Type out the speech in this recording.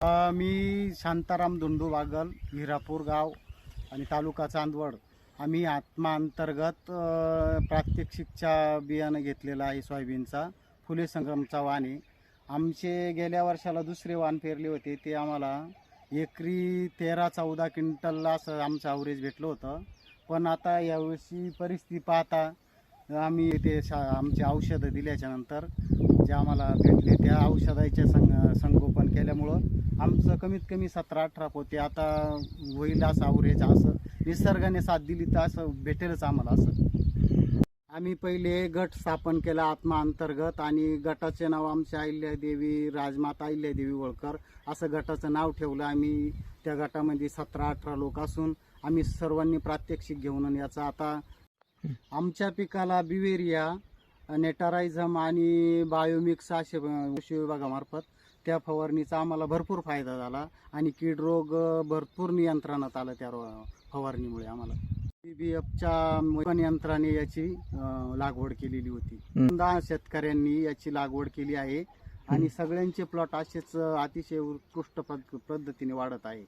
मी शांताराम धुंडू बागल हिरापूर गाव आणि तालुका चांदवड. आम्ही आत्माअंतर्गत प्रात्यक्षिकच्या बियाणं घेतलेला आहे सोयाबीनचा फुले संग्रमचा वाण. आहे आमचे गेल्या वर्षाला दुसरे वाण पेरले होते ते आम्हाला एकरी तेरा चौदा क्विंटलला असं आमचं ॲव्हरेज भेटलं होतं. पण आता यावर्षी परिस्थिती पाहता आम्ही ते शा आमचे औषधं दिल्याच्यानंतर जे आम्हाला भेटले त्या औषधाच्या संग संगोपन केल्यामुळं आमचं कमीत कमी सतरा अठरा पोते. आता होईल असं ॲव्हरेज असं निसर्गाने साथ दिली तर असं भेटेलच आम्हाला असं. आम्ही पहिले गट स्थापन केला आत्मा अंतर्गत आणि गटाचे नाव आमच्या अहिल्यादेवी राजमाता अहिल्यादेवी होळकर असं गटाचं नाव ठेवलं. आम्ही त्या गटामध्ये सतरा अठरा लोक असून आम्ही सर्वांनी प्रात्यक्षिक घेऊन याचा आता आमच्या पिकाला बिवेरिया नेटारायझम आणि बायोमिक्स असे कृषी विभागामार्फत त्या फवारणीचा आम्हाला भरपूर फायदा झाला आणि कीड रोग भरपूर नियंत्रणात आलं त्या फवारणीमुळे आम्हाला. बी एफच्या पण यंत्राने याची लागवड केलेली होती. दहा शेतकऱ्यांनी याची लागवड केली आहे आणि सगळ्यांचे प्लॉट असेच अतिशय उत्कृष्ट पद्ध- पद्धतीने वाढत आहे.